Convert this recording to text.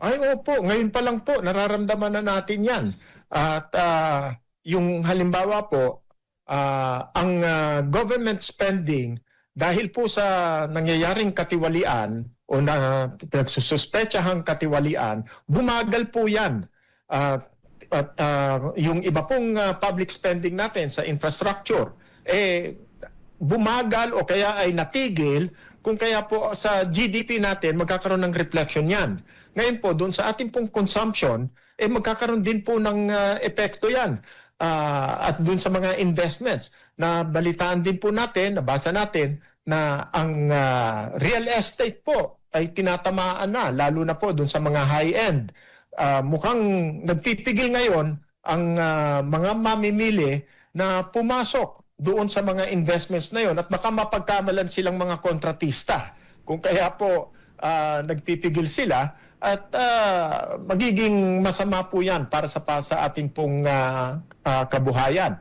Ay, opo. Ngayon pa lang po, nararamdaman na natin yan. At ah, yung halimbawa po, ah, ang ah, government spending, dahil po sa nangyayaring katiwalian o na pinagsususpetsahang katiwalian, bumagal po yan. At at ah, yung iba pong ah, public spending natin sa infrastructure, eh, bumagal o kaya ay natigil kung kaya po sa GDP natin magkakaroon ng reflection yan. Ngayon po, doon sa ating pong consumption, eh magkakaroon din po ng ah, epekto yan. Ah, at doon sa mga investments na balitaan din po natin, nabasa natin na ang ah, real estate po ay tinatamaan na, lalo na po doon sa mga high-end. Ah, mukhang nagpipigil ngayon ang ah, mga mamimili na pumasok doon sa mga investments na yon at baka mapagkamalan silang mga kontratista. Kung kaya po ah, nagpipigil sila at ah, magiging masama po yan para sa, sa ating pong ah, ah, kabuhayan.